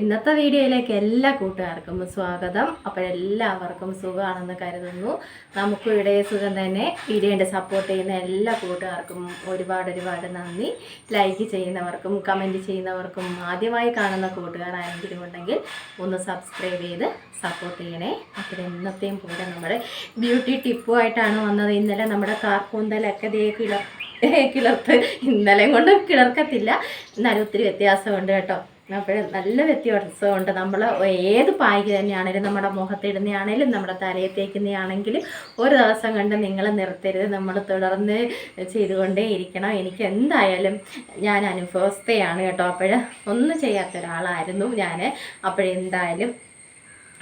ഇന്നത്തെ വീഡിയോയിലേക്ക് എല്ലാ കൂട്ടുകാർക്കും സ്വാഗതം. അപ്പോൾ എല്ലാവർക്കും സുഖമാണെന്ന് കരുതുന്നു. നമുക്കും ഇവിടെ സുഖം തന്നെ. വീഡിയോന്റെ സപ്പോർട്ട് ചെയ്യുന്ന എല്ലാ കൂട്ടുകാർക്കും ഒരുപാട് ഒരുപാട് നന്ദി. ലൈക്ക് ചെയ്യുന്നവർക്കും കമന്റ് ചെയ്യുന്നവർക്കും ആദ്യമായി കാണുന്ന കൂട്ടുകാരായെങ്കിലും ഉണ്ടെങ്കിൽ ഒന്ന് സബ്സ്ക്രൈബ് ചെയ്ത് സപ്പോർട്ട് ചെയ്യണേ. അപ്പോൾ ഇന്നത്തെയും പോലെ നമ്മുടെ ബ്യൂട്ടി ടിപ്പുമായിട്ടാണ് വന്നത്. ഇന്നലെ നമ്മുടെ കാർക്കൂന്തലൊക്കെ ദേ കിളർ കിളർത്ത് ഇന്നലെയും കൊണ്ട് കിളർക്കത്തില്ല. എന്നാലും ഒത്തിരി വ്യത്യാസമുണ്ട് കേട്ടോ. അപ്പോൾ നല്ല വ്യത്യാസമുണ്ട്. നമ്മൾ ഏത് പായ്ക്ക് തന്നെയാണേലും നമ്മുടെ മുഖത്തിടുന്നതാണേലും നമ്മുടെ തലയിൽ തേക്കുന്നതാണെങ്കിലും ഒരു ദിവസം കണ്ട് നിങ്ങൾ നിർത്തരുത്. നമ്മൾ തുടർന്ന് ചെയ്തുകൊണ്ടേ ഇരിക്കണം. എനിക്ക് എന്തായാലും ഞാൻ അനുഭവസ്ഥയാണ് കേട്ടോ. അപ്പോൾ ഒന്നും ചെയ്യാത്ത ഒരാളായിരുന്നു ഞാൻ. അപ്പോഴെന്തായാലും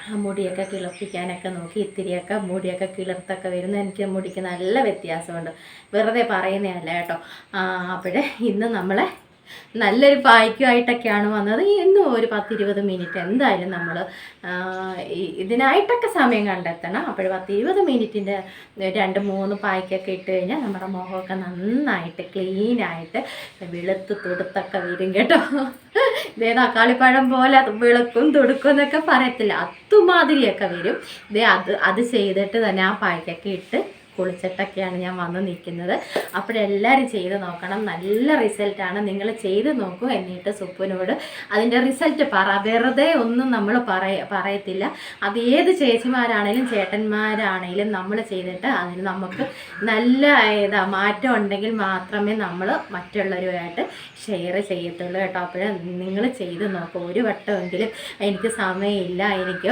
ആ മുടിയൊക്കെ കിളപ്പിക്കാനൊക്കെ നോക്കി ഇത്തിരിയൊക്കെ മുടിയൊക്കെ കിളിർത്തൊക്കെ വരുന്നു എനിക്ക് മുടിക്ക് നല്ല വ്യത്യാസമുണ്ട്. വെറുതെ പറയുന്നതല്ല കേട്ടോ. അപ്പോഴേ ഇന്ന് നമ്മളെ നല്ലൊരു പായ്ക്കുമായിട്ടൊക്കെയാണ് വന്നത്. ഇന്നും ഒരു പത്തിരുപത് മിനിറ്റ് എന്തായാലും നമ്മൾ ഇതിനായിട്ടൊക്കെ സമയം കണ്ടെത്തണം. അപ്പോൾ പത്തിരുപത് മിനിറ്റിന്റെ രണ്ട് മൂന്ന് പായ്ക്കൊക്കെ ഇട്ട് കഴിഞ്ഞാൽ നമ്മുടെ മുഖമൊക്കെ നന്നായിട്ട് ക്ലീനായിട്ട് വെളുത്ത് തുടുത്തൊക്കെ വരും കേട്ടോ. ഇതേ തക്കാളിപ്പഴം പോലെ വിളക്കും തുടുക്കും എന്നൊക്കെ പറയത്തില്ല. അതുമാതിരിയൊക്കെ വരും. ഇതേ അത് അത് ചെയ്തിട്ട് തന്നെ ആ പായ്ക്കൊക്കെ ഇട്ട് കുളിച്ചിട്ടൊക്കെയാണ് ഞാൻ വന്ന് നിൽക്കുന്നത്. അപ്പോഴെല്ലാവരും ചെയ്ത് നോക്കണം. നല്ല റിസൾട്ടാണ്. നിങ്ങൾ ചെയ്ത് നോക്കൂ എന്നിട്ട് സുപ്പുനോട് അതിന്റെ റിസൾട്ട് പറ. വെറുതെ ഒന്നും നമ്മൾ പറയ പറയത്തില്ല. അത് ഏത് ചേച്ചിമാരാണേലും ചേട്ടന്മാരാണേലും നമ്മൾ ചെയ്തിട്ട് അതിന് നമുക്ക് നല്ല ഏതാ മാറ്റം ഉണ്ടെങ്കിൽ മാത്രമേ നമ്മൾ മറ്റുള്ളവരുമായിട്ട് ഷെയർ ചെയ്യത്തുള്ളൂ കേട്ടോ. അപ്പോൾ നിങ്ങൾ ചെയ്ത് നോക്കൂ. ഒരു വട്ടമെങ്കിലും എനിക്ക് സമയമില്ല. എനിക്ക്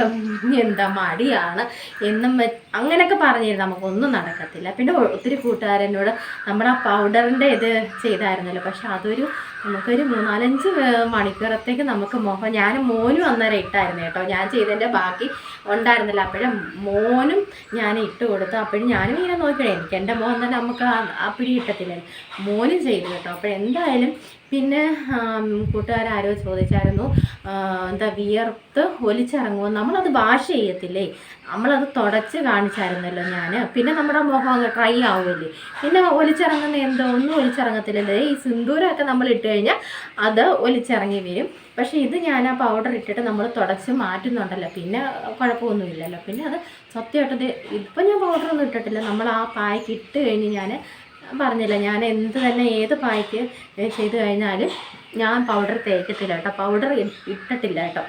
എന്താ മടിയാണ് എന്നും അങ്ങനെയൊക്കെ പറഞ്ഞിരുന്നു. നമുക്കൊന്നും നടക്കത്തില്ല. പിന്നെ ഒത്തിരി കൂട്ടുകാരനോട് നമ്മുടെ ആ പൗഡറിന്റെ ഇത് ചെയ്തായിരുന്നല്ലോ. പക്ഷെ അതൊരു നമുക്കൊരു മൂന്നാലഞ്ച് മണിക്കൂറത്തേക്ക് നമുക്ക് മുഖം ഞാൻ മോനും അന്നേരം ഇട്ടായിരുന്നു കേട്ടോ. ഞാൻ ചെയ്തതിന്റെ ബാക്കി ഉണ്ടായിരുന്നില്ല. അപ്പോഴും മോനും ഞാൻ ഇട്ട് കൊടുത്തു. അപ്പോഴും ഞാനും ഇങ്ങനെ നോക്കിയിട്ടേ എനിക്ക് എന്റെ മോൻ തന്നെ നമുക്ക് ആ- ആ പിടി കിട്ടത്തില്ലല്ലോ മോനും ചെയ്തു കേട്ടോ. അപ്പോഴെന്തായാലും പിന്നെ കൂട്ടുകാരാരോ ചോദിച്ചായിരുന്നു എന്താ വിയർത്ത് ഒലിച്ചിറങ്ങുമോ? നമ്മളത് വാഷ് ചെയ്യത്തില്ലേ? നമ്മളത് തുടച്ച് കാണിച്ചായിരുന്നല്ലോ ഞാൻ പിന്നെ നമ്മുടെ മുഖം അങ്ങ് ഡ്രൈ ആവുമല്ലേ? പിന്നെ ഒലിച്ചിറങ്ങുന്ന എന്തോ? ഒന്നും ഒലിച്ചിറങ്ങത്തില്ലല്ലേ. ഈ സിന്ദൂരമൊക്കെ നമ്മൾ ഇട്ട് കഴിഞ്ഞാൽ അത് ഒലിച്ചിറങ്ങി വരും പക്ഷേ ഇത് ഞാൻ ആ പൗഡർ ഇട്ടിട്ട് നമ്മൾ തുടച്ച് മാറ്റുന്നുണ്ടല്ലോ. പിന്നെ കുഴപ്പമൊന്നുമില്ലല്ലോ. പിന്നെ അത് സത്യമായിട്ടത് ഇപ്പം ഞാൻ പൗഡറൊന്നും ഇട്ടിട്ടില്ല. നമ്മൾ ആ പായ്ക്ക് ഇട്ട് കഴിഞ്ഞ് ഞാൻ പറഞ്ഞില്ല ഞാൻ എന്ത് തന്നെ ഏത് പായ്ക്ക് ചെയ്ത് കഴിഞ്ഞാലും ഞാൻ പൗഡർ തേക്കത്തില്ല കേട്ടോ. പൗഡർ ഇട്ടിട്ടില്ല കേട്ടോ.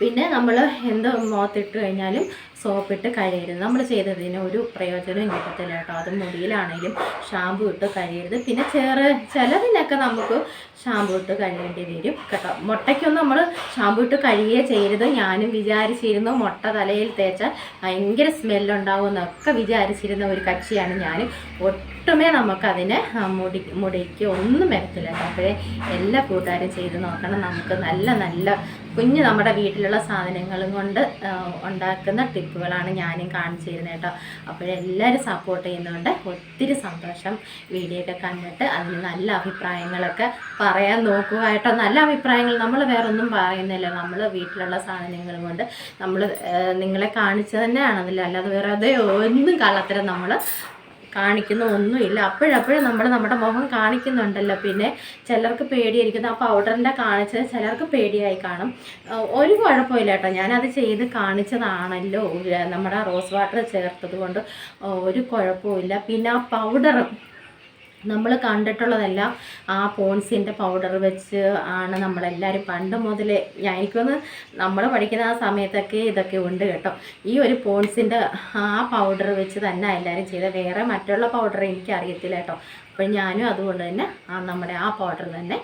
പിന്നെ നമ്മൾ എന്ത് മുഖത്തിട്ട് കഴിഞ്ഞാലും സോപ്പിട്ട് കഴുകരുത്. നമ്മൾ ചെയ്തതിന് ഒരു പ്രയോജനവും കിട്ടത്തില്ല കേട്ടോ. അത് മുടിയിലാണെങ്കിലും ഷാമ്പു ഇട്ട് കഴുകരുത്. പിന്നെ ചെറു ചിലതിനൊക്കെ നമുക്ക് ഷാമ്പു ഇട്ട് കഴുകേണ്ടി വരും കേട്ടോ. മുട്ടയ്ക്കൊന്നും നമ്മൾ ഷാമ്പു ഇട്ട് കഴുകുകയേ ചെയ്യരുത്. ഞാനും വിചാരിച്ചിരുന്നു മുട്ട തലയിൽ തേച്ചാൽ ഭയങ്കര സ്മെല്ലുണ്ടാവും എന്നൊക്കെ വിചാരിച്ചിരുന്ന ഒരു കക്ഷിയാണ് ഞാൻ ഒട്ടുമേ നമുക്കതിന് മുടി മുടിക്ക് ഒന്നും വരത്തില്ല അപ്പോഴേ എല്ലാ കൂട്ടുകാരും ചെയ്ത് നോക്കണം. നമുക്ക് നല്ല നല്ല കുഞ്ഞ് നമ്മുടെ വീട്ടിലുള്ള സാധനങ്ങളും കൊണ്ട് ഉണ്ടാക്കുന്ന ഉണ്ടാക്കുന്ന ടിപ്പുകളാണ് ഞാനും കാണിച്ചു തരുന്നത് കേട്ടോ അപ്പോഴെല്ലാവരും സപ്പോർട്ട് ചെയ്യുന്നതുകൊണ്ട് ഒത്തിരി സന്തോഷം വീഡിയോ ഒക്കെ കണ്ടിട്ട് അതിന് നല്ല അഭിപ്രായങ്ങളൊക്കെ പറയാൻ നോക്കുക കേട്ടോ. നല്ല അഭിപ്രായങ്ങൾ നമ്മൾ വേറൊന്നും പറയുന്നില്ല. നമ്മൾ വീട്ടിലുള്ള സാധനങ്ങൾ കൊണ്ട് നമ്മൾ നിങ്ങളെ കാണിച്ചു തന്നെയാണെന്നില്ല. അല്ലാതെ വേറെ അതേ ഒന്നും കള്ളത്തരം നമ്മൾ കാണിക്കുന്ന ഒന്നുമില്ല. അപ്പോഴപ്പോഴും നമ്മൾ നമ്മുടെ മുഖം കാണിക്കുന്നുണ്ടല്ലോ. പിന്നെ ചിലർക്ക് പേടിയായിരിക്കും. ആ പൗഡറിന്റെ കാണിച്ചത് ചിലർക്ക് പേടിയായി കാണും. ഒരു കുഴപ്പമില്ല കേട്ടോ. ഞാനത് ചെയ്ത് കാണിച്ചതാണല്ലോ. നമ്മുടെ റോസ് വാട്ടർ ചേർത്തത് കൊണ്ട് ഒരു കുഴപ്പമില്ല പിന്നെ ആ പൗഡർ നമ്മൾ കണ്ടിട്ടുള്ളതെല്ലാം ആ പോൺസിന്റെ പൗഡർ വെച്ച് ആണ് നമ്മളെല്ലാവരും പണ്ട് മുതലേ എനിക്കൊന്ന് നമ്മൾ പഠിക്കുന്ന ആ സമയത്തൊക്കെ ഇതൊക്കെ ഉണ്ട് കേട്ടോ. ഈ ഒരു പോൺസിന്റെ ആ പൗഡർ വെച്ച് തന്നെ എല്ലാവരും ചെയ്ത വേറെ മറ്റുള്ള പൗഡർ എനിക്കറിയത്തില്ല കേട്ടോ. അപ്പോൾ ഞാനും അതുകൊണ്ട് തന്നെ ആ നമ്മുടെ ആ പൗഡർ തന്നെ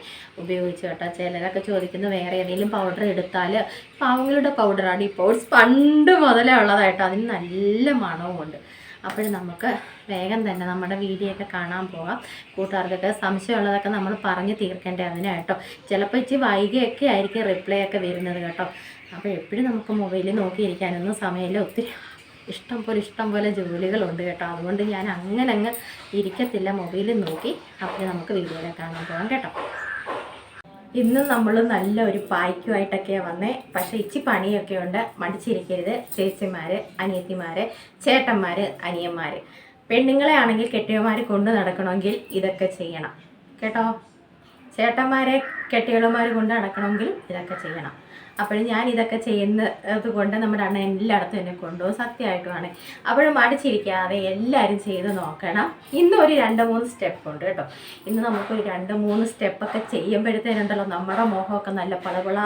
ഉപയോഗിച്ചു കേട്ടോ. ചിലരൊക്കെ ചോദിക്കുന്നു വേറെ ഏതെങ്കിലും പൗഡർ എടുത്താൽ പാവങ്ങളുടെ പൗഡറാണ് ഈ പണ്ട് മുതലേ ഉള്ളതായിട്ടോ. അതിന് നല്ല മണവുമുണ്ട്. അപ്പോൾ നമുക്ക് വേഗം തന്നെ നമ്മുടെ വീഡിയോ ഒക്കെ കാണാൻ പോകാം. കൂട്ടുകാർക്കൊക്കെ സംശയമുള്ളതൊക്കെ നമ്മൾ പറഞ്ഞ് തീർക്കേണ്ടേ അതിനായിട്ടോ ചിലപ്പോൾ ഇച്ചിരി വൈകിയൊക്കെ ആയിരിക്കും റിപ്ലൈ ഒക്കെ വരുന്നത് കേട്ടോ. അപ്പോൾ എപ്പോഴും നമുക്ക് മൊബൈലിൽ നോക്കിയിരിക്കാനൊന്നും സമയമില്ല. ഒത്തിരി ഇഷ്ടം പോലെ ഇഷ്ടം പോലെ ജോലികളുണ്ട് കേട്ടോ. അതുകൊണ്ട് ഞാൻ അങ്ങനെ അങ്ങ് ഇരിക്കത്തില്ല മൊബൈലിൽ നോക്കി അപ്പോൾ നമുക്ക് വീഡിയോയിലെ കാണാൻ പോകാം കേട്ടോ. ഇന്ന് നമ്മൾ നല്ല ഒരു പായ്ക്കുമായിട്ടൊക്കെയാണ് വന്നേ. പക്ഷേ ഇച്ചി പണിയൊക്കെ ഉണ്ട്. മടിച്ചിരിക്കരുത്. ചേച്ചിമാർ അനിയത്തിമാർ ചേട്ടന്മാർ അനിയന്മാർ പെണ്ണുങ്ങളെ ആണെങ്കിൽ കെട്ടിയന്മാർ കൊണ്ട് നടക്കണമെങ്കിൽ ഇതൊക്കെ ചെയ്യണം. കേട്ടോ? ചേട്ടന്മാരെ കെട്ടികളുമാർ കൊണ്ട് നടക്കണമെങ്കിൽ ഇതൊക്കെ ചെയ്യണം. അപ്പോഴും ഞാൻ ഇതൊക്കെ ചെയ്യുന്നത് കൊണ്ട് നമ്മുടെ അണ്ണ എല്ലായിടത്തും എന്നെ കൊണ്ടുപോകും സത്യമായിട്ടുമാണ്. അപ്പോഴും മടിച്ചിരിക്കാതെ എല്ലാവരും ചെയ്ത് നോക്കണം. ഇന്ന് ഒരു രണ്ട് മൂന്ന് സ്റ്റെപ്പ് ഉണ്ട് കേട്ടോ. ഇന്ന് നമുക്കൊരു രണ്ട് മൂന്ന് സ്റ്റെപ്പൊക്കെ ചെയ്യുമ്പോഴത്തേനുണ്ടല്ലോ നമ്മുടെ മുഖമൊക്കെ നല്ല പളപള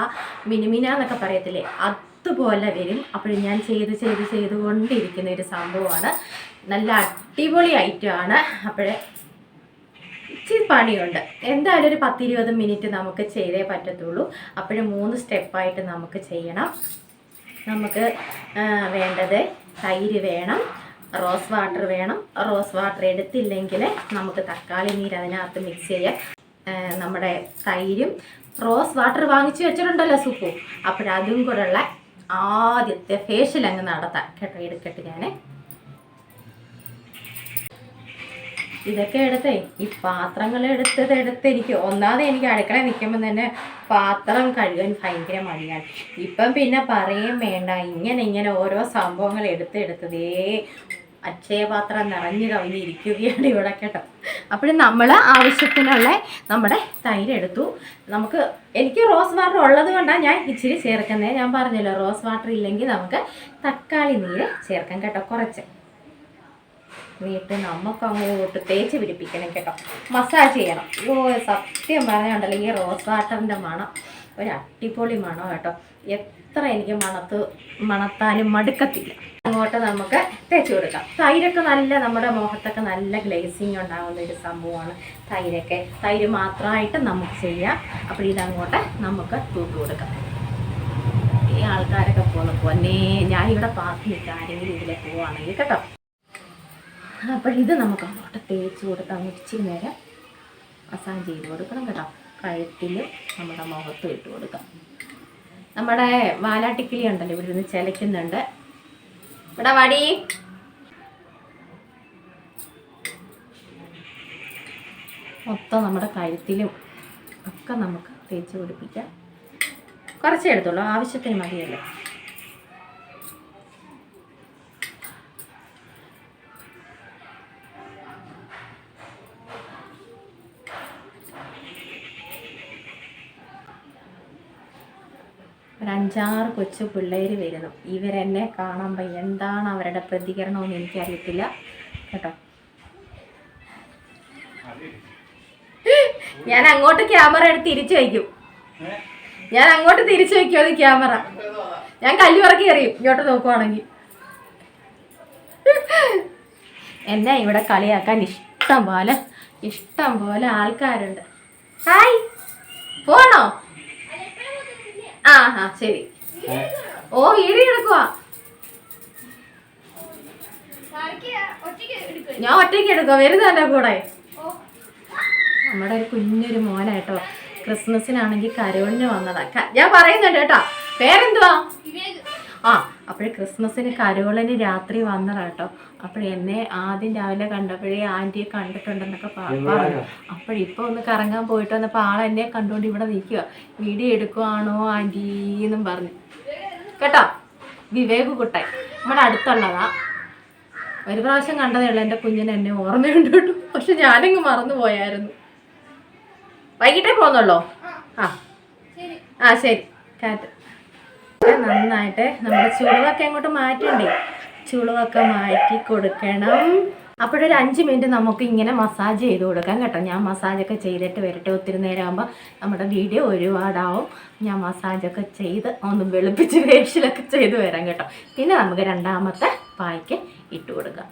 മിനിമിന എന്നൊക്കെ പറയത്തില്ലേ? അതുപോലെ വരും. അപ്പോഴും ഞാൻ ചെയ്ത് ചെയ്ത് ചെയ്തുകൊണ്ടിരിക്കുന്ന ഒരു സംഭവമാണ്. നല്ല അടിപൊളി ഐറ്റമാണ് അപ്പോഴേ ഇച്ചിരി പണിയുണ്ട്. എന്തായാലും ഒരു പത്തിരുപത് മിനിറ്റ് നമുക്ക് ചെയ്തേ പറ്റത്തുള്ളൂ. അപ്പോഴും മൂന്ന് സ്റ്റെപ്പായിട്ട് നമുക്ക് ചെയ്യണം. നമുക്ക് വേണ്ടത് തൈര് വേണം റോസ് വാട്ടർ വേണം. റോസ് വാട്ടർ എടുത്തില്ലെങ്കിൽ നമുക്ക് തക്കാളി നീര് അതിനകത്ത് മിക്സ് ചെയ്യാം. നമ്മുടെ തൈരും. റോസ് വാട്ടർ വാങ്ങിച്ചു വെച്ചിട്ടുണ്ടല്ലോ സുപ്പു. അപ്പോഴതും കൂടെയുള്ള ആദ്യത്തെ ഫേഷ്യൽ അങ്ങ് നടത്താം. കേട്ടോ എടുക്കട്ടെ ഞാൻ ഇതൊക്കെ എടുത്തേ ഈ പാത്രങ്ങൾ എടുത്തത് എടുത്ത് എനിക്ക് ഒന്നാമത് എനിക്ക് അടുക്കള നിൽക്കുമ്പോൾ തന്നെ പാത്രം കഴുകാൻ ഭയങ്കര മടിയാണ്. ഇപ്പം പിന്നെ പറയും വേണ്ട ഇങ്ങനെ ഇങ്ങനെ ഓരോ സംഭവങ്ങൾ എടുത്ത് എടുത്തതേ അക്ഷയപാത്രം നിറഞ്ഞു കവിഞ്ഞിരിക്കുകയാണ് ഇവിടെ കേട്ടോ. അപ്പോൾ നമ്മൾ ആവശ്യത്തിനുള്ള നമ്മുടെ തൈര് എടുത്തു. നമുക്ക് എനിക്ക് റോസ് വാട്ടർ ഉള്ളത് കൊണ്ടാണ് ഞാൻ ഇച്ചിരി ചേർക്കുന്നത് ഞാൻ പറഞ്ഞല്ലോ റോസ് വാട്ടർ ഇല്ലെങ്കിൽ നമുക്ക് തക്കാളി നീര് ചേർക്കാം കേട്ടോ കുറച്ച്. വീട്ടിൽ നമുക്ക് അങ്ങോട്ട് തേച്ച് പിടിപ്പിക്കണം കേട്ടോ. മസാജ് ചെയ്യണം. ഓ സത്യം പറഞ്ഞുണ്ടല്ലോ ഈ റോസ് വാട്ടറിന്റെ മണം. ഒരു അടിപൊളി മണം കേട്ടോ. എത്ര എനിക്ക് മണത്ത് മണത്താനും മടുക്കത്തില്ല. അങ്ങോട്ട് നമുക്ക് തേച്ച് കൊടുക്കാം. തൈരൊക്കെ നല്ല നമ്മുടെ മുഖത്തൊക്കെ നല്ല ഗ്ലേസിങ് ഉണ്ടാകുന്ന ഒരു സംഭവമാണ് തൈരൊക്കെ. തൈര് മാത്രമായിട്ട് നമുക്ക് ചെയ്യാം. അപ്പോൾ ഇതങ്ങോട്ട് നമുക്ക് തൂത്ത് കൊടുക്കാം. ഈ ആൾക്കാരൊക്കെ പോകുന്ന പൊന്നേ ഞാനിവിടെ പാർട്ടി നിൽക്കാം ആരെങ്കിലും ഇതിലെ പോവാണെങ്കിൽ കേട്ടോ. അപ്പോൾ ഇത് നമുക്ക് അങ്ങോട്ട് തേച്ച് കൊടുത്ത് അങ്ങ് ഇച്ചിരി നേരം മസാജ് ചെയ്ത് കൊടുക്കണം കേട്ടോ. കഴുത്തിലും നമ്മുടെ മുഖത്തും ഇട്ട് കൊടുക്കാം. നമ്മുടെ വാലാട്ടിക്കിളി ഉണ്ടല്ലോ ഇവിടെ നിന്ന് ചിലയ്ക്കുന്നുണ്ട്. ഇവിടെ വടി. മൊത്തം നമ്മുടെ കഴുത്തിലും ഒക്കെ നമുക്ക് തേച്ച് പിടിപ്പിക്കാം. കുറച്ചേ എടുത്തുള്ളൂ ആവശ്യത്തിന് മതിയല്ലോ ഒരു അഞ്ചാറ് കൊച്ചു പിള്ളേർ വരുന്നു. ഇവരെന്നെ കാണുമ്പോൾ എന്താണ് അവരുടെ പ്രതികരണമെന്ന് എനിക്കറിയത്തില്ല. കേട്ടോ? ഞാൻ അങ്ങോട്ട് ക്യാമറ എടുത്ത് തിരിച്ചു വയ്ക്കും. ഞാൻ അങ്ങോട്ട് തിരിച്ചു വയ്ക്കും അത് ക്യാമറ. ഞാൻ കല്ലുറക്കി എറിയും. ഇങ്ങോട്ട് നോക്കുവാണെങ്കിൽ. എന്നെ ഇവിടെ കളിയാക്കാൻ ഇഷ്ടം പോലെ ഇഷ്ടം പോലെ ആൾക്കാരുണ്ട്. ഹായ്. പോണോ? ആ ശരി. ഓ വീഡിയോ എടുക്കുവാ. ഞാൻ ഒറ്റയ്ക്ക് എടുക്കുക വരുന്ന എന്റെ കൂടെ? നമ്മുടെ ഒരു കുഞ്ഞൊരു മോനായിട്ടോ. ക്രിസ്മസിനാണെങ്കിൽ കരോളിന് വന്നതാ. ഞാൻ പറയുന്നുണ്ട് കേട്ടോ. പേരെന്തുവാ? ആ അപ്പോഴേ ക്രിസ്മസിന് കരോളിന് രാത്രി വന്നതാട്ടോ. അപ്പോഴെന്നെ അപ്പോൾ എന്നെ ആദ്യം രാവിലെ കണ്ടപ്പോഴേ ആന്റിയെ കണ്ടിട്ടുണ്ടെന്നൊക്കെ പറഞ്ഞു. അപ്പോഴിപ്പോൾ ഒന്ന് കറങ്ങാൻ പോയിട്ട് വന്നപ്പോൾ ആൾ എന്നെ കണ്ടുകൊണ്ട് ഇവിടെ നിൽക്കുക വീഡിയോ എടുക്കുവാണോ ആന്റി എന്നും പറഞ്ഞു. കേട്ടോ? വിവേക് കുട്ടൻ നമ്മുടെ അടുത്തുള്ളതാ. ഒരു പ്രാവശ്യം കണ്ടതേ ഉള്ളൂ. എന്റെ കുഞ്ഞിന് എന്നെ ഓർമ്മയുണ്ട് കേട്ടോ പക്ഷെ ഞാനങ്ങ് മറന്നു പോയായിരുന്നു. വൈകിട്ടേ പോന്നുള്ളോ ആ. ആ ശരി. കാറ്റ്. നന്നായിട്ട് നമ്മുടെ ചുളിവൊക്കെ അങ്ങോട്ട് മാറ്റണ്ടേ? ചുളിവൊക്കെ മാറ്റി കൊടുക്കണം. അപ്പോഴൊരു അഞ്ച് മിനിറ്റ് നമുക്ക് ഇങ്ങനെ മസാജ് ചെയ്ത് കൊടുക്കാം കേട്ടോ. ഞാൻ മസാജൊക്കെ ചെയ്തിട്ട് വരട്ടെ. ഒത്തിരി നേരം ആകുമ്പോൾ നമ്മുടെ വീഡിയോ ഒരുപാടാവും. ഞാൻ മസാജൊക്കെ ചെയ്ത് ഒന്ന് വെളുപ്പിച്ച് ഫേഷ്യലൊക്കെ ചെയ്ത് വരാം കേട്ടോ. പിന്നെ നമുക്ക് രണ്ടാമത്തെ പായ്ക്ക് ഇട്ട് കൊടുക്കാം.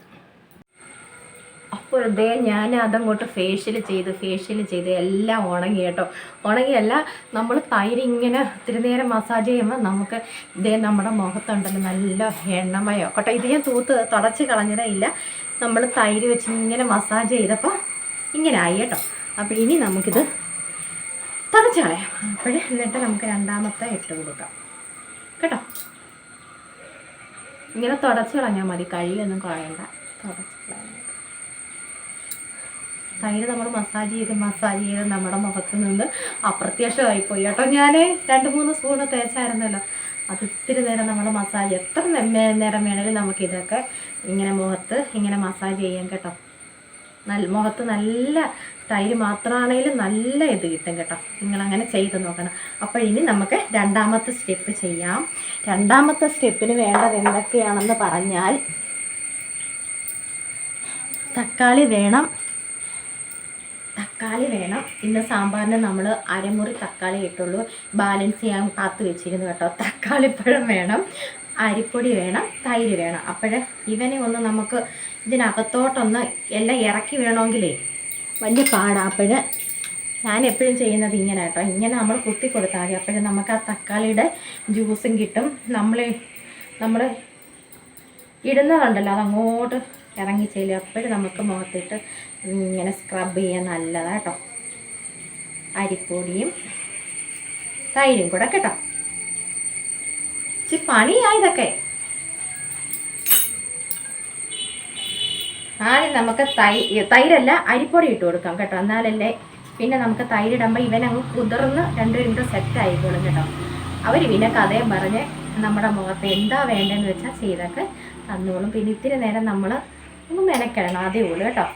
അപ്പോൾ ഇതേ ഞാൻ അതങ്ങോട്ട് ഫേഷ്യൽ ചെയ്ത് ഫേഷ്യൽ ചെയ്ത് എല്ലാം ഉണങ്ങി കേട്ടോ. ഉണങ്ങിയല്ല നമ്മൾ തൈര് ഇങ്ങനെ ഒത്തിരി നേരം മസാജ് ചെയ്യുമ്പോൾ നമുക്ക് ഇതേ നമ്മുടെ മുഖത്തുണ്ടല്ലോ നല്ല എണ്ണമയോ. കേട്ടോ ഇത് ഞാൻ തൂത്ത് തുടച്ച് കളഞ്ഞതേ ഇല്ല. നമ്മൾ തൈര് വെച്ച് ഇങ്ങനെ മസാജ് ചെയ്തപ്പോൾ ഇങ്ങനെ ആയി കേട്ടോ. അപ്പോൾ ഇനി നമുക്കിത് തുടച്ച് കളയാം. അപ്പോഴേ എന്നിട്ട് നമുക്ക് രണ്ടാമത്തെ ഇട്ട് കൊടുക്കാം. കേട്ടോ? ഇങ്ങനെ തുടച്ച് കളഞ്ഞാൽ മതി കഴിയൊന്നും കളയണ്ട തുടച്ച് കളയാം. തൈര് നമ്മൾ മസാജ് ചെയ്ത് മസാജ് ചെയ്ത് നമ്മുടെ മുഖത്ത് നിന്ന് അപ്രത്യക്ഷമായി പോയി. കേട്ടോ ഞാൻ രണ്ട് മൂന്ന് സ്പൂൺ തേച്ചായിരുന്നല്ലോ. അത് ഇത്തിരി നേരം നമ്മൾ മസാജ് എത്ര നേരം വേണേലും നമുക്കിതൊക്കെ ഇങ്ങനെ മുഖത്ത് ഇങ്ങനെ മസാജ് ചെയ്യാം കേട്ടോ. നല്ല മുഖത്ത് നല്ല തൈര് മാത്രമാണെങ്കിലും നല്ല ഇത് കിട്ടും കേട്ടോ. നിങ്ങളങ്ങനെ ചെയ്ത് നോക്കണം. അപ്പോൾ ഇനി നമുക്ക് രണ്ടാമത്തെ സ്റ്റെപ്പ് ചെയ്യാം. രണ്ടാമത്തെ സ്റ്റെപ്പിന് വേണ്ടത് എന്തൊക്കെയാണെന്ന് പറഞ്ഞാൽ തക്കാളി വേണം. തക്കാളി വേണം. ഇന്ന് സാമ്പാറിന് നമ്മൾ അരമുറി തക്കാളി ഇട്ടുള്ളൂ. ബാലൻസ് ചെയ്യാൻ കാത്തു വെച്ചിരുന്നു കേട്ടോ. തക്കാളിപ്പഴം വേണം അരിപ്പൊടി വേണം തൈര് വേണം. അപ്പോഴേ ഇവനെ ഒന്ന് നമുക്ക് ഇതിനകത്തോട്ടൊന്ന് എല്ലാം ഇറക്കി വേണമെങ്കിലേ വലിയ പാടാണ് അപ്പോൾ ഞാൻ എപ്പോഴും ചെയ്യുന്നത് ഇങ്ങനെ കേട്ടോ. ഇങ്ങനെ നമ്മൾ കുത്തി കൊടുത്താൽ മതി. അപ്പോഴും നമുക്ക് ആ തക്കാളിയുടെ ജ്യൂസും കിട്ടും. നമ്മൾ നമ്മൾ ഇടുന്നതുണ്ടല്ലോ അതങ്ങോട്ട് ഇറങ്ങി ചെല്ലും അപ്പോഴും നമുക്ക് മുഖത്തിട്ട് ഇങ്ങനെ സ്ക്രബ് ചെയ്യാൻ നല്ലതാണ് കേട്ടോ അരിപ്പൊടിയും തൈരും കൂടെ കേട്ടോ ഇച്ചിരി പണിയായതൊക്കെ ആദ്യം നമുക്ക് തൈ തൈരല്ല അരിപ്പൊടി ഇട്ട് കൊടുക്കാം കേട്ടോ. എന്നാലല്ലേ പിന്നെ നമുക്ക് തൈരിടുമ്പോൾ ഇവനങ്ങ് കുതിർന്ന് രണ്ടുപേരും കൂടെ സെറ്റ് ആയിക്കോളും കേട്ടോ. അവർ പിന്നെ കഥയും പറഞ്ഞ് നമ്മുടെ മുഖത്ത് എന്താ വേണ്ടതെന്ന് വെച്ചാൽ ചെയ്തൊക്കെ തന്നോളും. പിന്നെ ഇത്തിരി നേരം നമ്മൾ ഒന്ന് മെനക്കണം അതേ ഉള്ളൂ കേട്ടോ.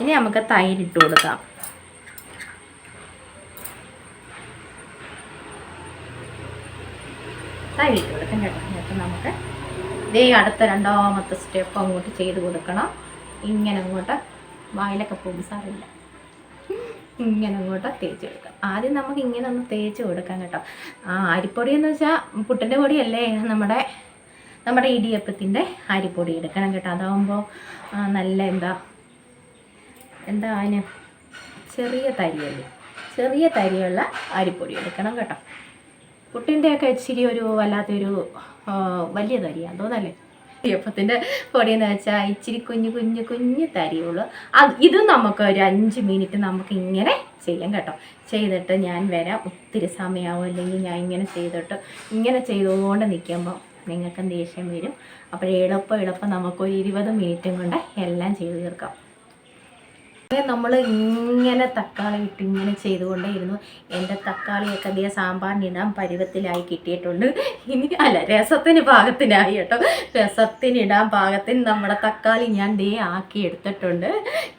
ഇനി നമുക്ക് തൈരിട്ട് കൊടുക്കാം. തൈരിട്ട് കൊടുക്കാം കേട്ടോ. എന്നിട്ട് നമുക്ക് ഇതേ അടുത്ത രണ്ടാമത്തെ സ്റ്റെപ്പ് അങ്ങോട്ട് ചെയ്ത് കൊടുക്കണം. ഇങ്ങനെ അങ്ങോട്ട് വായിലൊക്കെ പോകും സാറില്ല. ഇങ്ങനെ അങ്ങോട്ട് തേച്ച് കൊടുക്കാം. ആദ്യം നമുക്ക് ഇങ്ങനെ ഒന്ന് തേച്ച് കൊടുക്കാം കേട്ടോ. ആ അരിപ്പൊടി എന്ന് വെച്ചാൽ പുട്ടിന്റെ പൊടിയല്ലേ? നമ്മുടെ നമ്മുടെ ഇടിയപ്പത്തിന്റെ അരിപ്പൊടി എടുക്കണം കേട്ടോ. അതാവുമ്പോൾ നല്ല എന്താ എന്താ അതിന് ചെറിയ തരിയല്ലേ ചെറിയ തരിയുള്ള അരിപ്പൊടി എടുക്കണം കേട്ടോ. പുട്ടിന്റെയൊക്കെ ഇച്ചിരി ഒരു വല്ലാത്തൊരു വലിയ തരിയാണ് തോന്നല്ലേ? ഇടിയപ്പത്തിന്റെ പൊടി എന്ന് വെച്ചാൽ ഇച്ചിരി കുഞ്ഞു കുഞ്ഞു കുഞ്ഞു തരിയുള്ളൂ. അത് ഇത് നമുക്ക് ഒരു അഞ്ച് മിനിറ്റ് നമുക്ക് ഇങ്ങനെ ചെയ്യാം കേട്ടോ. ചെയ്തിട്ട് ഞാൻ വരാം. ഒത്തിരി സമയമാവും അല്ലെങ്കിൽ ഞാൻ ഇങ്ങനെ ചെയ്തിട്ട് ഇങ്ങനെ ചെയ്തുകൊണ്ട് നിൽക്കുമ്പോൾ നിങ്ങൾക്ക് ദേഷ്യം വരും. അപ്പോൾ എളുപ്പം എളുപ്പം നമുക്കൊരു ഇരുപത് മിനിറ്റും കൊണ്ട് എല്ലാം ചെയ്തു തീർക്കാം. നമ്മൾ ഇങ്ങനെ തക്കാളി ഇട്ട് ഇങ്ങനെ ചെയ്തുകൊണ്ടേയിരുന്നു. എന്റെ തക്കാളിയൊക്കെ അധികം സാമ്പാറിനിടാൻ പരുവത്തിലായി കിട്ടിയിട്ടുണ്ട്. ഇനി അല്ല രസത്തിന് പാകത്തിനായി കേട്ടോ. രസത്തിനിടാൻ പാകത്തിന് നമ്മുടെ തക്കാളി ഞാൻ ദേ ആക്കി എടുത്തിട്ടുണ്ട്.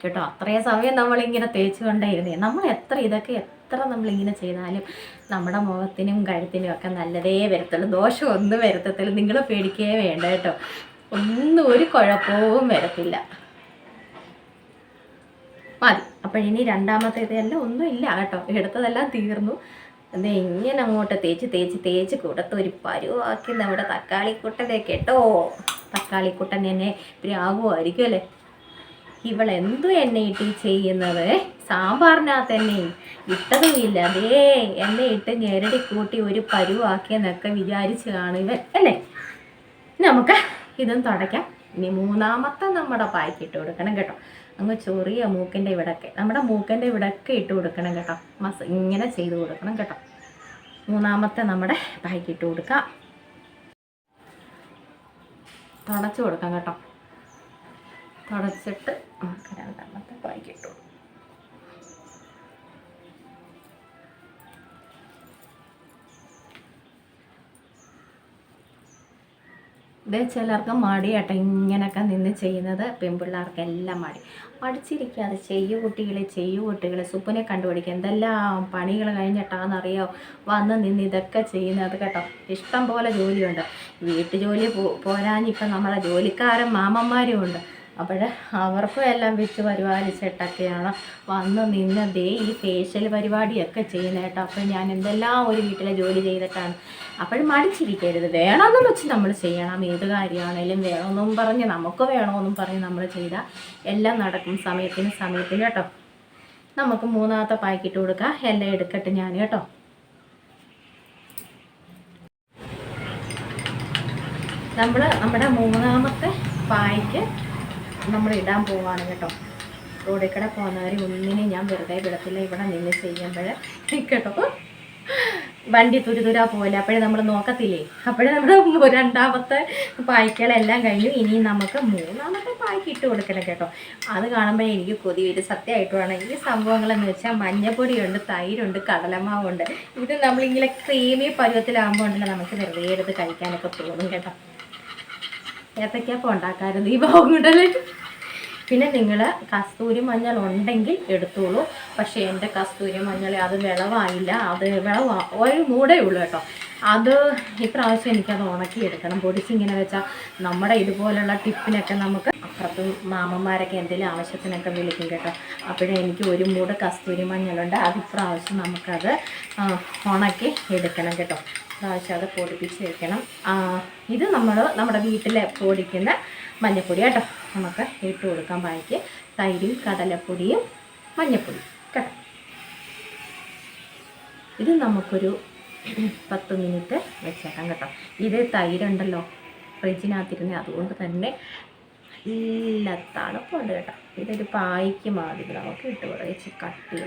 കേട്ടോ അത്രയും സമയം നമ്മളിങ്ങനെ തേച്ച് കൊണ്ടേയിരുന്നേ നമ്മൾ എത്ര ഇതൊക്കെ എത്ര നമ്മളിങ്ങനെ ചെയ്താലും നമ്മുടെ മുഖത്തിനും കഴുത്തിനും ഒക്കെ നല്ലതേ വരത്തുള്ളൂ. ദോഷമൊന്നും വരത്തത്തില്ല. നിങ്ങൾ പേടിക്കേ വേണ്ട കേട്ടോ. ഒന്നും ഒരു കുഴപ്പവും വരത്തില്ല. മതി. അപ്പോൾ ഇനി രണ്ടാമത്തെ ഇതെല്ലാം ഒന്നും ഇല്ല കേട്ടോ. എടുത്തതെല്ലാം തീർന്നു. അത് ഇങ്ങനെ അങ്ങോട്ട് തേച്ച് തേച്ച് തേച്ച് കൊടുത്ത് ഒരു പരുവാക്കി നമ്മുടെ തക്കാളിക്കുട്ടനെ കേട്ടോ. തക്കാളിക്കുട്ടൻ എന്നെ പ്രാകുമായിരിക്കും അല്ലേ? ഇവളെന്തു എന്നെ ഇട്ടി ചെയ്യുന്നത്? സാമ്പാറിനകത്ത് എന്നെ ഇട്ടതുമില്ല അതേ എന്നെ ഇട്ട് ഞെരടി കൂട്ടി ഒരു പരുവാക്കിയെന്നൊക്കെ വിചാരിച്ച് കാണും അല്ലേ? നമുക്ക് ഇതും തുടയ്ക്കാം. ഇനി മൂന്നാമത്തെ നമ്മുടെ പായ്ക്ക് ഇട്ട് കൊടുക്കണം കേട്ടോ. അങ്ങ് ചൊറിയ മൂക്കിന്റെ ഇവിടൊക്കെ. നമ്മുടെ മൂക്കിന്റെ ഇവിടൊക്കെ ഇട്ട് കൊടുക്കണം കേട്ടോ. മസ് ഇങ്ങനെ ചെയ്ത് കൊടുക്കണം കേട്ടോ. മൂന്നാമത്തെ നമ്മുടെ പായ്ക്ക് ഇട്ട് കൊടുക്കാം. തുടച്ച് കൊടുക്കാം കേട്ടോ. തുടച്ചിട്ട് നമുക്ക് രണ്ടെണ്ണത്തെ പായ്ക്ക് ഇട്ട്. കൊടുക്കാം ഇത് ചിലർക്ക് മടിയാട്ടോ ഇങ്ങനെയൊക്കെ നിന്ന് ചെയ്യുന്നത്. പെൺപിള്ളേർക്കെല്ലാം മടി. മടിച്ചിരിക്കാതെ ചെയ്യു കുട്ടികളെ ചെയ്യു കുട്ടികളെ. സുപ്പനെ കണ്ടുപിടിക്കുക. എന്തെല്ലാം പണികൾ കഴിഞ്ഞിട്ടാണെന്നറിയോ? വന്ന് നിന്ന് ഇതൊക്കെ ചെയ്യുന്നത് കേട്ടോ. ഇഷ്ടം പോലെ ജോലിയുണ്ട്. വീട്ടുജോലി പോ പോരാഞ്ഞിപ്പം നമ്മളെ ജോലിക്കാരൻ മാമന്മാരും ഉണ്ട്. അപ്പോൾ അവർക്കും എല്ലാം വെച്ച് പരിപാലിച്ചിട്ടൊക്കെയാണ് വന്ന് നിന്ന് ദേ ഈ ഫേഷ്യൽ പരിപാടിയൊക്കെ ചെയ്യുന്നത് അപ്പോൾ ഞാൻ എന്തെല്ലാം ഒരു വീട്ടിലെ ജോലി ചെയ്തിട്ടാണ്. അപ്പോൾ മടിച്ചിരിക്കരുത്. വേണമെന്നും വെച്ച് നമ്മൾ ചെയ്യണം. ഏത് കാര്യമാണേലും വേണമെന്നും പറഞ്ഞ് നമുക്ക് വേണമെന്നും പറഞ്ഞ് നമ്മൾ ചെയ്താൽ എല്ലാം നടക്കും. സമയത്തിന് സമയത്തിന് കേട്ടോ. നമുക്ക് മൂന്നാമത്തെ പാക്കറ്റ് കൊടുക്കാം. എല്ലാം എടുക്കട്ടെ ഞാൻ കേട്ടോ. നമ്മൾ നമ്മുടെ മൂന്നാമത്തെ പായ്ക്ക് നമ്മൾ ഇടാൻ പോവാണ് കേട്ടോ. റോഡിൽ കൂടെ പോകുന്നവർ ഒന്നിനെ ഞാൻ വെറുതെ വിടത്തില്ല. ഇവിടെ നിന്ന് ചെയ്യുമ്പോൾ കേട്ടോ. വണ്ടി തുരുതുരാ പോലെ. അപ്പോഴേ നമ്മൾ നോക്കത്തില്ലേ? അപ്പോഴേ നമ്മൾ രണ്ടാമത്തെ പായ്ക്കളെല്ലാം കഴിഞ്ഞു. ഇനി നമുക്ക് മൂന്നാമത്തെ പായ്ക്ക് ഇട്ട് കൊടുക്കണം കേട്ടോ. അത് കാണുമ്പോൾ എനിക്ക് കൊതി വരും. സത്യമായിട്ടുമാണ്. ഈ സംഭവങ്ങളെന്ന് വെച്ചാൽ മഞ്ഞപ്പൊടിയുണ്ട് തൈരുണ്ട് കടലമാവുണ്ട്. ഇത് നമ്മളിങ്ങനെ ക്രീമി പരുവത്തിലാകുമ്പോൾ ഉണ്ടല്ലോ. നമുക്ക് വെറുതെ എടുത്ത് കഴിക്കാനൊക്കെ തോന്നും കേട്ടോ. ഏത്തയ്ക്കപ്പം ഉണ്ടാക്കാമായിരുന്നു ഈ ഭാവം പിന്നെ നിങ്ങൾ കസ്തൂരി മഞ്ഞൾ ഉണ്ടെങ്കിൽ എടുത്തോളൂ. പക്ഷേ എന്റെ കസ്തൂരി മഞ്ഞൾ അത് വിളവായില്ല. അത് വിളവാ ഒരു മൂടേ ഉള്ളൂ കേട്ടോ. അത് ഇപ്രാവശ്യം എനിക്കത് ഉണക്കിയെടുക്കണം പൊടിച്ചിങ്ങനെ വെച്ചാൽ നമ്മുടെ ഇതുപോലുള്ള ടിപ്പിനൊക്കെ നമുക്ക് അപ്പുറത്ത് മാമന്മാരൊക്കെ എന്തെങ്കിലും ആവശ്യത്തിനൊക്കെ വിളിക്കും കേട്ടോ. അപ്പോഴേ എനിക്ക് ഒരു മൂട് കസ്തൂരി മഞ്ഞളുണ്ട്. അത് ഇപ്രാവശ്യം നമുക്കത് ഉണക്കി എടുക്കണം കേട്ടോ. അത് പൊടിപ്പിച്ച് വെക്കണം ഇത് നമ്മൾ നമ്മുടെ വീട്ടിൽ പൊടിക്കുന്ന മഞ്ഞപ്പൊടി കേട്ടോ. നമുക്ക് ഇട്ട് കൊടുക്കാൻ പായ്ക്ക് തൈരും കടലപ്പൊടിയും മഞ്ഞപ്പൊടി കേട്ടോ. ഇത് നമുക്കൊരു പത്ത് മിനിറ്റ് വെച്ചേക്കാം കേട്ടോ. ഇത് തൈരുണ്ടല്ലോ ഫ്രിഡ്ജിനകത്തിരുന്ന് അതുകൊണ്ട് തന്നെ നല്ല തണുപ്പുണ്ട് കേട്ടോ. ഇതൊരു പായ്ക്ക് മാതിരി നമുക്ക് ഇട്ട് കുറച്ച് കട്ടി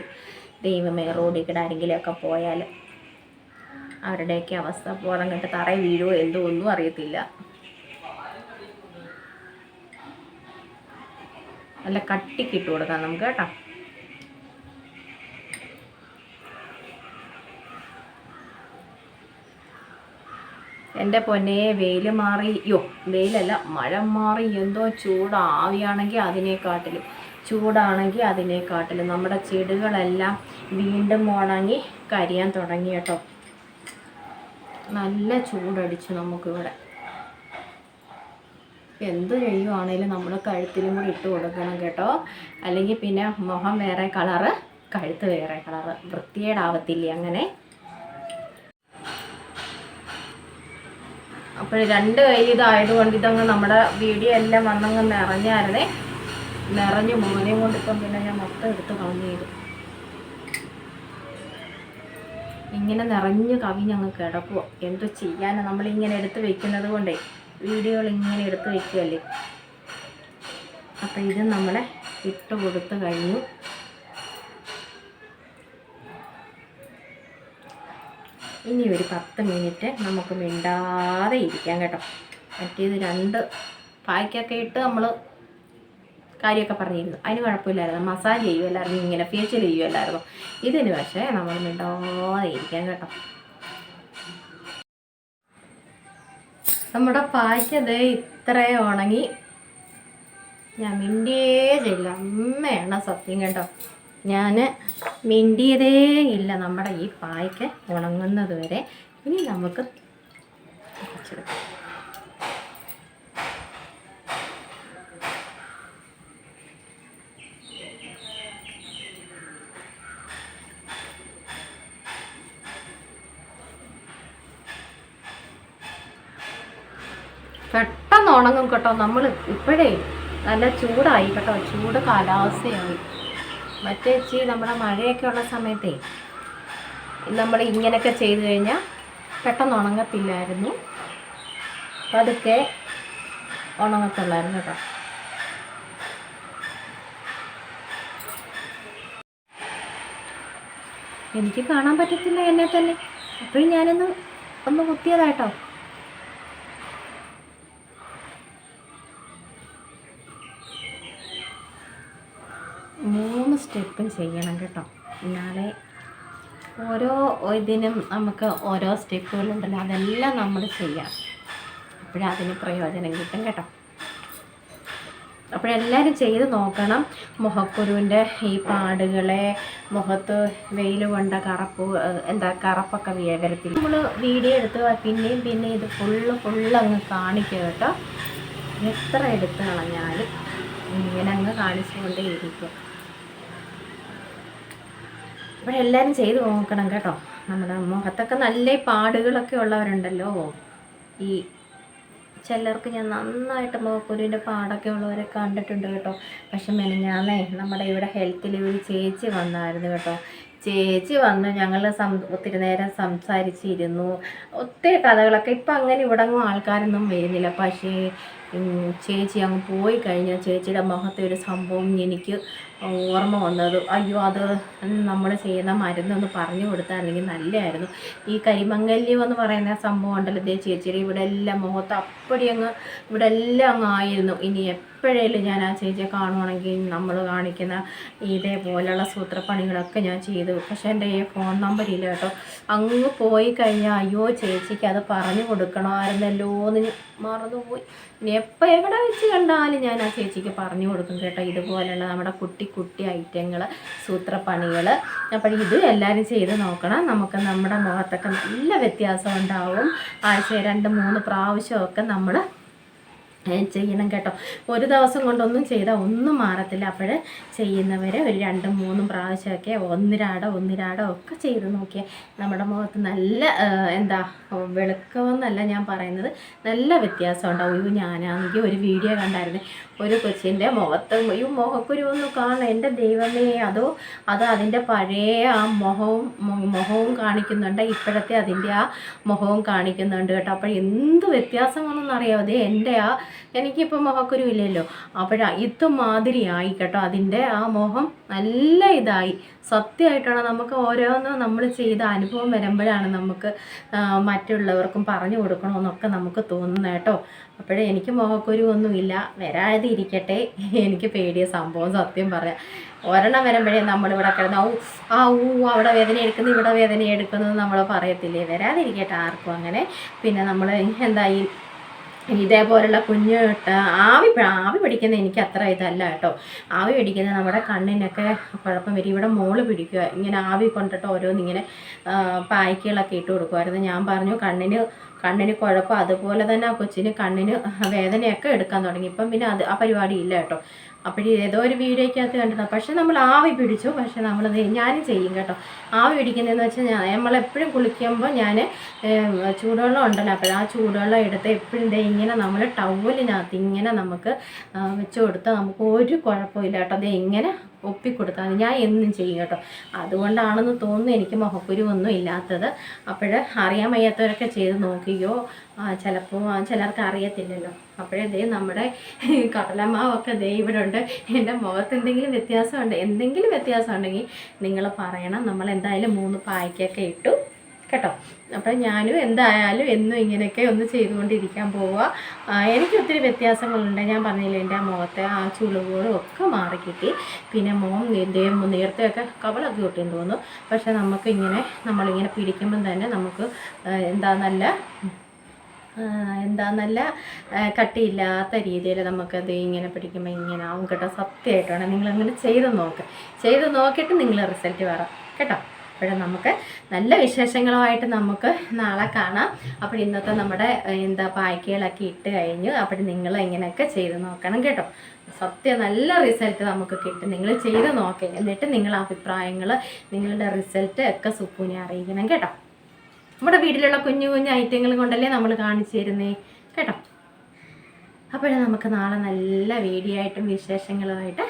ദൈവമേ റോഡിൽ കൂടെ ഒക്കെ പോയാൽ അവരുടെയൊക്കെ അവസ്ഥ ബോധം കെട്ട് തറയിൽ വീഴുമോ എന്തോ ഒന്നും അറിയത്തില്ല. നല്ല കട്ടിക്ക് ഇട്ട് കൊടുക്കാം നമുക്ക് കേട്ടോ. എന്റെ പൊന്നെ വെയിൽ മാറി യോ വെയിലല്ല മഴ മാറി എന്തോ ചൂട്. ആവിയാണെങ്കിൽ അതിനെക്കാട്ടിലും ചൂടാണെങ്കിൽ അതിനെക്കാട്ടിലും. നമ്മുടെ ചെടികളെല്ലാം വീണ്ടും ഉണങ്ങി കരിയാൻ തുടങ്ങി കേട്ടോ. നല്ല ചൂടടിച്ചു നമുക്കിവിടെ. എന്ത് ചെയ്യുവാണേലും നമ്മൾ കഴുത്തിലും കൂടി ഇട്ട് കൊടുക്കണം കേട്ടോ. അല്ലെങ്കിൽ പിന്നെ മുഖം വേറെ കളറ് കഴുത്ത് വേറെ കളറ്. വൃത്തിയേടാവത്തില്ല അങ്ങനെ? അപ്പോൾ രണ്ട് കൈ ഇതായതുകൊണ്ട് ഇതങ്ങ് നമ്മുടെ വീഡിയോ എല്ലാം വന്നങ്ങ് നിറഞ്ഞായിരുന്നേ. നിറഞ്ഞു മോനെയും കൊണ്ട് ഇപ്പം പിന്നെ ഞാൻ മൊത്തം എടുത്ത് കളഞ്ഞു ചെയ്തു ഇങ്ങനെ നിറഞ്ഞു കവിഞ്ഞങ്ങ് കിടക്കുക എന്തോ ചെയ്യാനാണ് നമ്മളിങ്ങനെ എടുത്ത് വെക്കുന്നത് കൊണ്ടേ വീഡിയോകൾ ഇങ്ങനെ എടുത്ത് വെക്കുകയല്ലേ അപ്പം ഇത് നമ്മളെ ഇട്ട് കൊടുത്ത് കഴിഞ്ഞു. ഇനി ഒരു പത്ത് മിനിറ്റ് നമുക്ക് മിണ്ടാതെ ഇരിക്കാം കേട്ടോ. മറ്റേത് രണ്ട് പായ്ക്കൊക്കെ ഇട്ട് നമ്മൾ കാര്യമൊക്കെ പറഞ്ഞിരുന്നു. അതിന് കുഴപ്പമില്ലായിരുന്നു. മസാജ് ചെയ്യുമല്ലായിരുന്നു ഇങ്ങനെ ഫേഷ്യൽ ചെയ്യുമല്ലായിരുന്നു ഇതിന് പക്ഷേ നമ്മൾ മിണ്ടാതെ ഇരിക്കാം കേട്ടോ. നമ്മുടെ പായ്ക്കത് ഇത്രേ ഉണങ്ങി. ഞാൻ മിണ്ടിയേ ചെയ്യില്ല അമ്മയാണ് സത്യം കേട്ടോ. ഞാൻ മിണ്ടിയതേ ഇല്ല നമ്മുടെ ഈ പായ്ക്ക് ഉണങ്ങുന്നത് വരെ. ഇനി നമുക്ക് ഉണങ്ങും കേട്ടോ. നമ്മൾ ഇപ്പോഴേ നല്ല ചൂടായി കേട്ടോ. ചൂട് കാലാവസ്ഥയായി. മറ്റേ ചി നമ്മുടെ മഴയൊക്കെ ഉള്ള സമയത്തേ നമ്മൾ ഇങ്ങനെയൊക്കെ ചെയ്തു കഴിഞ്ഞാൽ പെട്ടെന്ന് ഉണങ്ങത്തില്ലായിരുന്നു. പതുക്കെ ഉണങ്ങത്തുള്ളായിരുന്നു കേട്ടോ. എനിക്ക് കാണാൻ പറ്റത്തില്ല എന്നെ തന്നെ. അപ്പോഴും ഞാനൊന്ന് ഒന്ന് കുത്തിയതാട്ടോ മൂന്ന് സ്റ്റെപ്പും ചെയ്യണം കേട്ടോ. എന്നാലേ ഓരോ ഇതിനും നമുക്ക് ഓരോ സ്റ്റെപ്പുകളുണ്ടല്ലോ അതെല്ലാം നമ്മൾ ചെയ്യാം. അപ്പോഴതിന് പ്രയോജനം കിട്ടും കേട്ടോ. അപ്പോഴെല്ലാവരും ചെയ്ത് നോക്കണം. മുഖക്കുരുവിന്റെ ഈ പാടുകളെ മുഖത്ത് വെയിൽ കൊണ്ട കറപ്പ് എന്താ കറപ്പൊക്കെ വേഗരത്തിൽ നമ്മൾ വീഡിയോ എടുത്ത് പിന്നെയും പിന്നെ ഇത് ഫുള്ള് ഫുള്ള് അങ്ങ് കാണിക്കുക കേട്ടോ. എത്ര എടുത്ത് കളഞ്ഞാലും ഇങ്ങനെ അങ്ങ് കാണിച്ചുകൊണ്ടേ ഇരിക്കും അപ്പോൾ എല്ലാവരും ചെയ്ത് നോക്കണം കേട്ടോ. നമ്മുടെ മുഖത്തൊക്കെ നല്ല പാടുകളൊക്കെ ഉള്ളവരുണ്ടല്ലോ. ഈ ചിലർക്ക് ഞാൻ നന്നായിട്ട് മുഖക്കുരുവിന്റെ പാടൊക്കെ ഉള്ളവരെ കണ്ടിട്ടുണ്ട് കേട്ടോ. പക്ഷെ മെനഞ്ഞാന്നേ നമ്മുടെ ഇവിടെ ഹെൽത്തിൽ ഒരു ചേച്ചി വന്നായിരുന്നു കേട്ടോ. ചേച്ചി വന്ന് ഞങ്ങൾ സം ഒത്തിരി നേരം സംസാരിച്ചിരുന്നു. ഒത്തിരി കഥകളൊക്കെ. ഇപ്പം അങ്ങനെ ഇവിടെ ആൾക്കാരൊന്നും വരുന്നില്ല. പക്ഷേ ചേച്ചി അങ്ങ് പോയി കഴിഞ്ഞാൽ ചേച്ചിയുടെ മുഖത്തെ ഒരു സംഭവം എനിക്ക് ഓർമ്മ വന്നത്. അയ്യോ അത് നമ്മൾ ചെയ്യുന്ന മരുന്നൊന്ന് പറഞ്ഞു കൊടുത്താൽ അല്ലെങ്കിൽ നല്ലതായിരുന്നു. ഈ കരിമംഗല്യം എന്ന് പറയുന്ന സംഭവം ഉണ്ടല്ലോ ചേച്ചിയുടെ. ഇവിടെ എല്ലാം മുഖത്ത് അപ്പടി അങ്ങ് ഇവിടെ എല്ലാം അങ്ങ് ആയിരുന്നു. ഇനി എപ്പോഴേലും ഞാൻ ആ ചേച്ചിയെ കാണുവാണെങ്കിൽ നമ്മൾ കാണിക്കുന്ന ഇതേപോലെയുള്ള സൂത്രപ്പണികളൊക്കെ ഞാൻ ചെയ്തു. പക്ഷെ എന്റെ ഈ ഫോൺ നമ്പർ ഇല്ല കേട്ടോ. അങ്ങ് പോയി കഴിഞ്ഞാൽ അയ്യോ ചേച്ചിക്ക് അത് പറഞ്ഞു കൊടുക്കണമായിരുന്നല്ലോ എന്ന് മറന്നുപോയി. ഇനി എപ്പോൾ എവിടെ വെച്ച് കണ്ടാലും ഞാൻ ആ ചേച്ചിക്ക് പറഞ്ഞു കൊടുക്കും കേട്ടോ. ഇതുപോലെയുള്ള നമ്മുടെ കുട്ടി കുട്ടി ഐറ്റങ്ങൾ സൂത്രപ്പണികൾ അപ്പോൾ ഇത് എല്ലാവരും ചെയ്ത് നോക്കണം. നമുക്ക് നമ്മുടെ മുഖത്തൊക്കെ നല്ല വ്യത്യാസം ഉണ്ടാവും. ആഴ്ച രണ്ട് മൂന്ന് പ്രാവശ്യമൊക്കെ നമ്മൾ ചെയ്യണം കേട്ടോ. ഒരു ദിവസം കൊണ്ടൊന്നും ചെയ്താൽ ഒന്നും മാറത്തില്ല. അപ്പോൾ ചെയ്യുന്നവരെ ഒരു രണ്ടും മൂന്നും പ്രാവശ്യമൊക്കെ ഒന്നിരാടോ ഒന്നിരാടോ ഒക്കെ ചെയ്ത് നോക്കിയാൽ നമ്മുടെ മുഖത്ത് നല്ല എന്താ വെളുക്കമെന്നല്ല ഞാൻ പറയുന്നത്. നല്ല വ്യത്യാസം ഉണ്ടാവും. അയ്യോ ഞാനാണെങ്കിൽ ഒരു വീഡിയോ കണ്ടായിരുന്നു. ഒരു കൊച്ചിന്റെ മുഖത്ത് ഈ മുഖക്കുരു ഒന്ന് കാണണം. എന്റെ ദൈവമേ അതോ അത് അതിന്റെ പഴയ ആ മുഖവും മുഖവും കാണിക്കുന്നുണ്ട്. ഇപ്പോഴത്തെ അതിന്റെ ആ മുഖവും കാണിക്കുന്നുണ്ട് കേട്ടോ. അപ്പോൾ എന്ത് അതേ എന്റെ ആ എനിക്കിപ്പോൾ മുഖക്കുരു ഇല്ലല്ലോ. അപ്പോഴാ ഇതുമാതിരിയായി കേട്ടോ അതിന്റെ ആ മുഖം നല്ല ഇതായി. സത്യമായിട്ടാണ് നമുക്ക് ഓരോന്നും നമ്മൾ ചെയ്ത അനുഭവം വരുമ്പോഴാണ് നമുക്ക് മറ്റുള്ളവർക്കും പറഞ്ഞു കൊടുക്കണമെന്നൊക്കെ നമുക്ക് തോന്നുന്നത് കേട്ടോ. അപ്പോഴേ എനിക്ക് മുഖക്കുരു ഒന്നുമില്ല വരാതെ ഇരിക്കട്ടെ എനിക്ക് പേടിയ സംഭവം സത്യം പറയാം. ഒരെണ്ണം വരുമ്പോഴേ നമ്മളിവിടെ കിടന്ന് ഔ ആ ഊ അവിടെ വേദന എടുക്കുന്നു ഇവിടെ വേദന എടുക്കുന്നു നമ്മൾ പറയത്തില്ലേ? വരാതിരിക്കട്ടെ ആർക്കും അങ്ങനെ. പിന്നെ നമ്മൾ എന്താ ഈ ഇതേപോലുള്ള കുഞ്ഞു ആവി ആവി പിടിക്കുന്ന എനിക്ക് അത്ര ഇതല്ല കേട്ടോ. ആവി പിടിക്കുന്ന നമ്മുടെ കണ്ണിനൊക്കെ കുഴപ്പം വരും. ഇവിടെ മോൾ പിടിക്കുക. ഇങ്ങനെ ആവി കൊണ്ടിട്ട് ഓരോന്നിങ്ങനെ ഇങ്ങനെ പായ്ക്കുകളൊക്കെ ഇട്ട് കൊടുക്കുമായിരുന്നു. ഞാൻ പറഞ്ഞു കണ്ണിന് കണ്ണിന് കുഴപ്പം. അതുപോലെ തന്നെ ആ കൊച്ചിന് കണ്ണിന് വേദനയൊക്കെ എടുക്കാൻ തുടങ്ങി. ഇപ്പം പിന്നെ അത് ആ പരിപാടി ഇല്ല കേട്ടോ. അപ്പോൾ ഏതോ ഒരു വീഡിയോയ്ക്കകത്ത് കണ്ടിരുന്ന. പക്ഷെ നമ്മൾ ആവി പിടിച്ചു. പക്ഷെ നമ്മളത് ഞാനും ചെയ്യും കേട്ടോ. ആവി പിടിക്കുന്നതെന്ന് വെച്ചാൽ ഞാൻ നമ്മളെപ്പോഴും കുളിക്കുമ്പോൾ ഞാൻ ചൂടുവെള്ളം ഉണ്ടല്ലോ. അപ്പോൾ ആ ചൂടുവെള്ളം എടുത്ത് എപ്പോഴും ഇതേ ഇങ്ങനെ നമ്മൾ ടവലിനകത്ത് ഇങ്ങനെ നമുക്ക് വെച്ച് കൊടുത്താൽ നമുക്ക് ഒരു കുഴപ്പമില്ല കേട്ടോ. അത് ഇങ്ങനെ ഒപ്പിക്കൊടുത്താൽ മതി. ഞാൻ എന്നും ചെയ്യും കേട്ടോ. അതുകൊണ്ടാണെന്ന് തോന്നുന്നു എനിക്ക് മുഖക്കുരു ഒന്നും ഇല്ലാത്തത്. അപ്പോൾ അറിയാൻ വയ്യാത്തവരൊക്കെ ചെയ്ത് നോക്കിയോ ചിലപ്പോൾ ചിലർക്ക് അറിയത്തില്ലല്ലോ. അപ്പോഴേ ദേ നമ്മുടെ കടലമാവൊക്കെ ദേ ഇവിടെ ഉണ്ട് എന്റെ മുഖത്ത് എന്തെങ്കിലും വ്യത്യാസമുണ്ട് എന്തെങ്കിലും വ്യത്യാസം ഉണ്ടെങ്കിൽ നിങ്ങൾ പറയണം. നമ്മൾ എന്തായാലും മൂന്ന് പായ്ക്കൊക്കെ ഇട്ടു കേട്ടോ? അപ്പം ഞാനും എന്തായാലും എന്നും ഇങ്ങനെയൊക്കെ ഒന്ന് ചെയ്തുകൊണ്ടിരിക്കാൻ പോവുക. എനിക്ക് ഒത്തിരി വ്യത്യാസങ്ങളുണ്ട്. ഞാൻ പറഞ്ഞില്ല എന്റെ ആ മുഖത്തെ ആ ചുളിവുകളും ഒക്കെ മാറിക്കിട്ടി. പിന്നെ മോൻ ഇതേ നേരത്തെയൊക്കെ കവളൊക്കെ കിട്ടിയെന്ന് തോന്നുന്നു പക്ഷേ നമുക്കിങ്ങനെ നമ്മളിങ്ങനെ പിടിക്കുമ്പം തന്നെ നമുക്ക് എന്താ നല്ല ആ, എന്താ നല്ല ആ, കട്ടിയില്ലാത്ത രീതിയിൽ നമുക്കത് ഇങ്ങനെ പിടിക്കുമ്പോൾ ഇങ്ങനെ ആവും കേട്ടോ സത്യമായിട്ടാണ്. നിങ്ങളങ്ങനെ ചെയ്ത് നോക്ക്. ചെയ്ത് നോക്കിയിട്ട് നിങ്ങൾ റിസൾട്ട് പറ കേട്ടോ? അപ്പോൾ നമുക്ക് നല്ല വിശേഷങ്ങളുമായിട്ട് നമുക്ക് നാളെ കാണാം. അപ്പോൾ ഇന്നത്തെ നമ്മുടെ എന്താ പായ്ക്കുകളൊക്കെ ഇട്ട് കഴിഞ്ഞു. അപ്പോൾ നിങ്ങൾ ഇങ്ങനെയൊക്കെ ചെയ്ത് നോക്കണം കേട്ടോ. സത്യം നല്ല റിസൾട്ട് നമുക്ക് കിട്ടും. നിങ്ങൾ ചെയ്ത് നോക്കേ. എന്നിട്ട് നിങ്ങളുടെ അഭിപ്രായങ്ങൾ നിങ്ങളുടെ റിസൾട്ട് ഒക്കെ സുപ്പൂനെ അറിയിക്കണം കേട്ടോ. നമ്മുടെ വീട്ടിലുള്ള കുഞ്ഞു കുഞ്ഞു ഐറ്റങ്ങൾ കൊണ്ടല്ലേ നമ്മൾ കാണിച്ചു തരുന്നേ? കേട്ടോ? അപ്പോഴേ നമുക്ക് നാളെ നല്ല വീഡിയോ ആയിട്ടും വിശേഷങ്ങളുമായിട്ട്